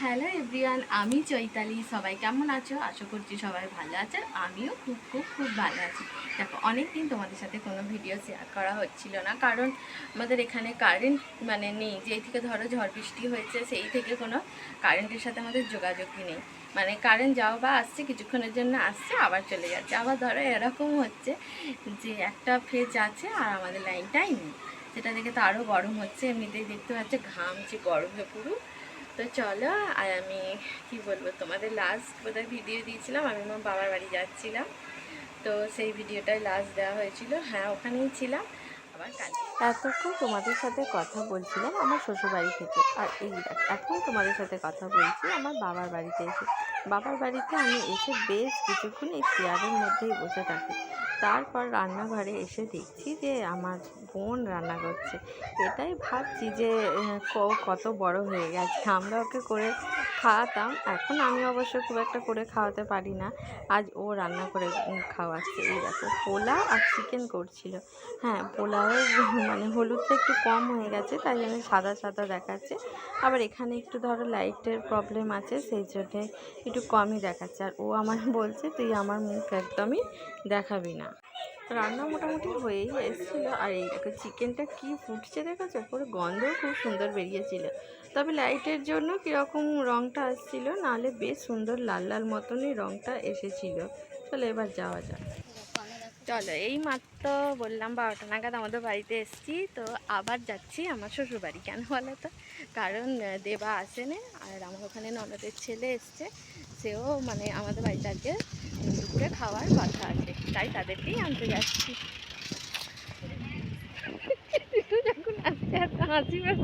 Hello everyone, আমি চৈতালি। সবাই কেমন আছো? আশা করছি সবাই ভালো আছে আমিও খুব খুব খুব ভালো আছি। দেখো অনেক দিন তোমাদের সাথে কোনো ভিডিও শেয়ার করা হচ্ছিল না। কারণ আমাদের এখানে কারেন্ট মানে নেই। যেই থেকে ধরো ঝড় বৃষ্টি হয়েছে, সেই থেকে কোনো কারেন্টের সাথে আমাদের যোগাযোগই নেই। মানে কারেন্ট যাওয়া বা আসছে, কিছুক্ষণের জন্য আসছে, আবার চলে যাচ্ছে। আবার ধরো এরকম হচ্ছে যে একটা ফেজ আছে আর আমাদের লাইনটাই নেই। সেটা দেখে তো আরও গরম হচ্ছে। এমনিতেই দেখতে পাচ্ছে ঘামছে গরমে পুরো। তো চলো, আর আমি, কি বলব, তোমাদের লাস্ট বোধহয় ভিডিও দিয়েছিলাম, আমি আমার বাবার বাড়ি যাচ্ছিলাম। তো সেই ভিডিওটাই লাস্ট দেওয়া হয়েছিল। হ্যাঁ ওখানেই ছিলাম। আবার এতক্ষণ তোমাদের সাথে কথা বলছিলাম আমার শ্বশুরবাড়ি থেকে। আর এই এখন তোমাদের সাথে কথা বলছি আমার বাবার বাড়িতে এসে। বাবার বাড়িতে আমি এসে বেশ কিছুক্ষণ এই চেয়ারের মধ্যেই বসে থাকি। তারপর রান্নাঘরে এসে দেখছি যে আমার বোন রান্না করছে। এটাই ভাবছি যে কত বড় হয়ে গেছে। আমরা ওকে করে খাওয়াতাম। এখন আমি অবশ্য খুব একটা করে খাওয়াতে পারি না। আজ ও রান্না করে খাওয়াচ্ছে। এই দেখো, পোলাও আর চিকেন করছিল। হ্যাঁ পোলাওয়ের মানে হলুদটা একটু কম হয়ে গেছে, তাই জন্য সাদা সাদা দেখাচ্ছে। আবার এখানে একটু ধরো লাইটের প্রবলেম আছে, সেই জন্যে একটু কমই দেখাচ্ছে। আর ও আমার বলছে, তুই আমার মুখ একদমই দেখাবি না। রান্না মোটামুটি হয়েই এসেছিল। আর এই দেখো চিকেনটা কি ফুটছে দেখেছ? পুরো গন্ধও খুব সুন্দর বেরিয়েছিল। তবে লাইটের জন্য কীরকম রঙটা আসছিল, নাহলে বেশ সুন্দর লাল লাল মতনই রঙটা এসেছিল। চলো এবার যাওয়া যাক। চলো, এই মাত্র বললাম বারোটা নাগাদ আমাদের বাড়িতে এসেছি, তো আবার যাচ্ছি আমার শ্বশুর বাড়ি কেন বলো তো? কারণ দেবা আসেনি, আর আমার ওখানে ননদের ছেলে এসছে। সেও মানে আমাদের বাড়িতে আজকে দুপুরে খাওয়ার কথা আছে। তাই তাদেরকেই আনতে যাচ্ছি। একটু হাসি গেল?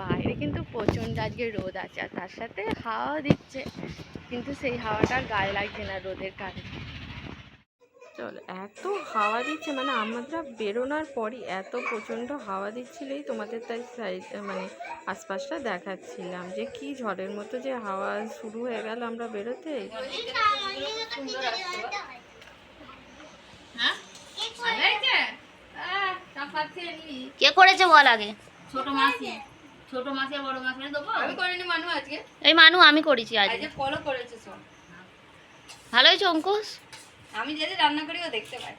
বাইরে কিন্তু প্রচণ্ড আজকে রোদ আছে, আর তার সাথে হাওয়া দিচ্ছে। কিন্তু সেই হাওয়াটা গায়ে লাগছে না রোদের কারণে। চলো এত হাওয়া দিচ্ছে মানে আমরা বেরোনোর পরই এত প্রচণ্ড হাওয়া দিচ্ছিলেই তোমাদের তাই সাইড মানে আশপাশটা দেখাচ্ছিলাম যে কি ঝড়ের মতো যে হাওয়া শুরু হয়ে গেল আমরা বেরোতে। কে করেছে বল আগে? ছোট মাসি। ছোট মাসি আর বড় মাসি দেবো? আমি করিনি মানু আজকে। এই মানু আমি করেছি আজকে ফলো করেছে সব। ভালো হয়েছে অঙ্কুশ? আমি যদি রান্না করি ও দেখতে পাই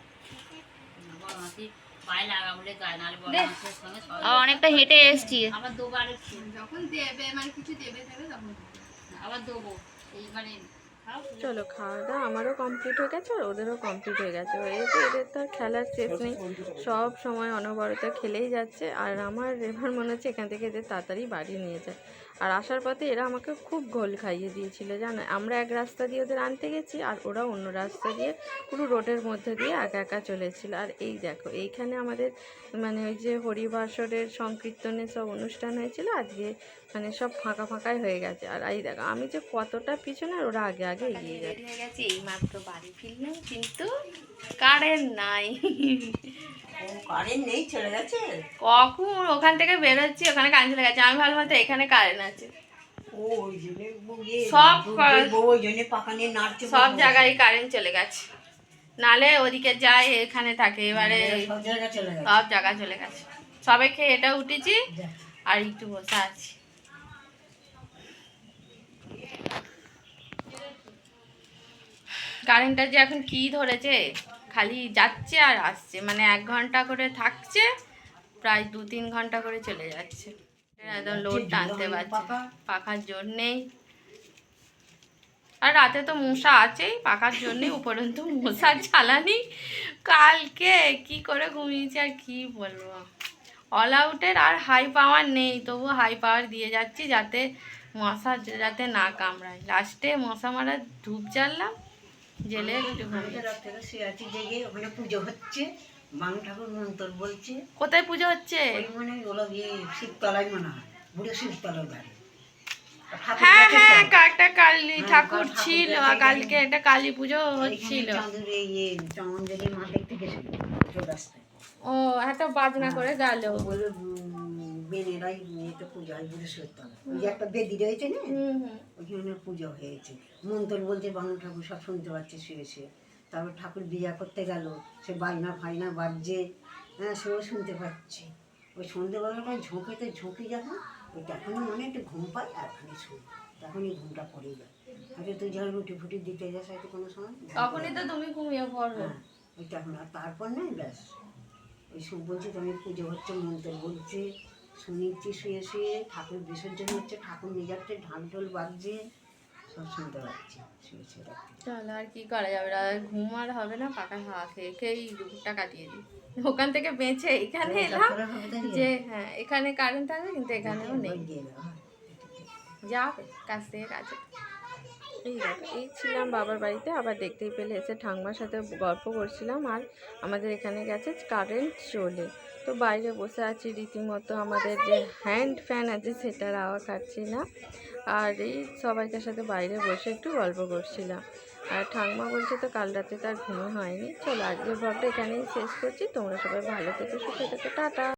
অনেকটা হেঁটে এসছি। আবার দেবো একটু যখন দেবে মানে কিছু দেবে দেবে তখন আবার দেবো। এই মানে। চলো খাওয়া দাওয়া আমারও কমপ্লিট হয়ে গেছে আর ওদেরও কমপ্লিট হয়ে গেছে। এই তো এদের তো আর খেলার শেষ নেই। সব সময় অনবরত খেলেই যাচ্ছে। আর আমার এবার মনে হচ্ছে এখান থেকে এদের তাড়াতাড়ি বাড়ি নিয়ে যায়। আর আসার পথে এরা আমাকে খুব ঘোল খাইয়ে দিয়েছিল, জানো? আমরা এক রাস্তা দিয়ে ওদের আনতে গেছি আর ওরা অন্য রাস্তা দিয়ে পুরো রোডের মধ্যে দিয়ে একা একা চলেছিল। আর এই দেখো, এইখানে আমাদের মানে ওই যে হরিবাসরের সংকীর্তনের সব অনুষ্ঠান হয়েছিল। আজকে মানে সব ফাঁকা ফাঁকাই হয়ে গেছে। আর এই দেখো আমি যে কতটা পিছনে আর ওরা আগে আগে এগিয়ে যাচ্ছে। হয়ে গেছে এই মাত্র বাড়ি ফিরলাম কিন্তু কারেন্ট নাই। কারেন্ট নেই চলে গেছে? কখন? ওখান থেকে বেরোচ্ছি ওখানে কারেন্ট চলে গেছে। আমি ভালো মতো এখানে কারেন্ট আছে। সব সব জায়গায় কারেন্ট চলে গেছে। নালে ওদিকে যায় এখানে থাকে এবারে সব জায়গায় চলে গেছে। জায়গা চলে গেছে। সবে খেয়ে এটা উঠেছি আর একটু বসে আছি। কারেন্টটা যে এখন কি ধরেছে? খালি যাচ্ছে আর আসছে। মানে এক ঘণ্টা করে থাকছে প্রায় দু তিন ঘণ্টা করে চলে যাচ্ছে। একদম লোড টানতে পারছে। পাখার জোর নেই। আর রাতে তো মশা আছেই পাখার জন্যে উপরন্তু মশার জ্বালানি। কালকে কি করে ঘুমিয়েছি আর কি বলব? অল আউটের আর হাই পাওয়ার নেই তবু হাই পাওয়ার দিয়ে যাচ্ছি যাতে মশা যাতে না কামড়ায়। লাস্টে মশা মারা ধূপ জ্বাললাম জেলে। জেগে ওখানে পুজো হচ্ছে ঠাকুর মন্তর বলছে কোথায় পুজো হচ্ছে? ওই মানে ওগুলো ইয়ে শিবতলায় মনে হয় বুড়ো শিবতলার ধারে হ্যাঁ হ্যাঁ একটা কালী হ্যাঁ, ঠাকুর ছিল। কালকে একটা কালী পুজো হচ্ছিল। ইয়ে চামঞ্জলি মা দেখতে গেছিল ও এত বাজনা করে গেল। বলে উম, বেনেরাই এটা পুজো হয় বৃহস্পতিতলা ওই যে একটা বেদি রয়েছে না ওইখানে পুজো হয়েছে। মন্তর বলছে বাংলা ঠাকুর সব শুনতে পাচ্ছে শুয়ে শুয়ে তারপর ঠাকুর বিয়া করতে গেল সে বাজনা ফাজনা বাজছে হ্যাঁ সেও শুনতে পাচ্ছে। ওই সন্ধ্যেবেলাটা ঝোঁকেতে ঝুঁকি যখন ওই তখনই মনে একটু ঘুম পাই আর ওখানে শুই। তখনই ঘুমটা পড়ে যায়। আগে তুই যখন রুটি ফুটি দিতে যাস হয়তো কোনো সময় তখনই তো তুমি ঘুমিয়ে পড়বে হ্যাঁ ওই তখন আর তারপর নেই ব্যাস। ওই সব বলছি তুমি পুজো হচ্ছে মন্ত্র বলছে। শুনিচ্ছি শুয়ে শুয়ে ঠাকুর বিসর্জন হচ্ছে ঠাকুর নিয়ে যাচ্ছে ঢাক ঢোল বাজছে সব শুনতে পাচ্ছি শুয়ে শুয়ে রাত্রি চলো আর কি করা যাবে আর ঘুম আর হবে না পাকা হাওয়া খেয়ে খেয়েই দুপুরটা কাটিয়ে দিই। ওখান থেকে বেঁচে এখানে এলাম যে হ্যাঁ এখানে কারেন্ট থাকবে কিন্তু এখানেও নেই। যাবে কাছ থেকে কাছে এই দেখো এই ছিলাম বাবার বাড়িতে আবার দেখতেই পেলে এসে ঠাংমার সাথে গল্প করছিলাম আর আমাদের এখানে গেছে কারেন্ট চলে। তো বাইরে বসে আছি রীতিমতো। আমাদের যে হ্যান্ড ফ্যান আছে সেটার আওয়াজ খাচ্ছি না আর এই সবাইকার সাথে বাইরে বসে একটু গল্প করছিলাম। আর ঠাকমা বলছে তো কাল রাতে তার ঘুমো হয়নি। চলো আজকের ভাবটা এখানেই শেষ করছি। তোমরা সবাই ভালো থেকে সুখে থেকো। টাটা।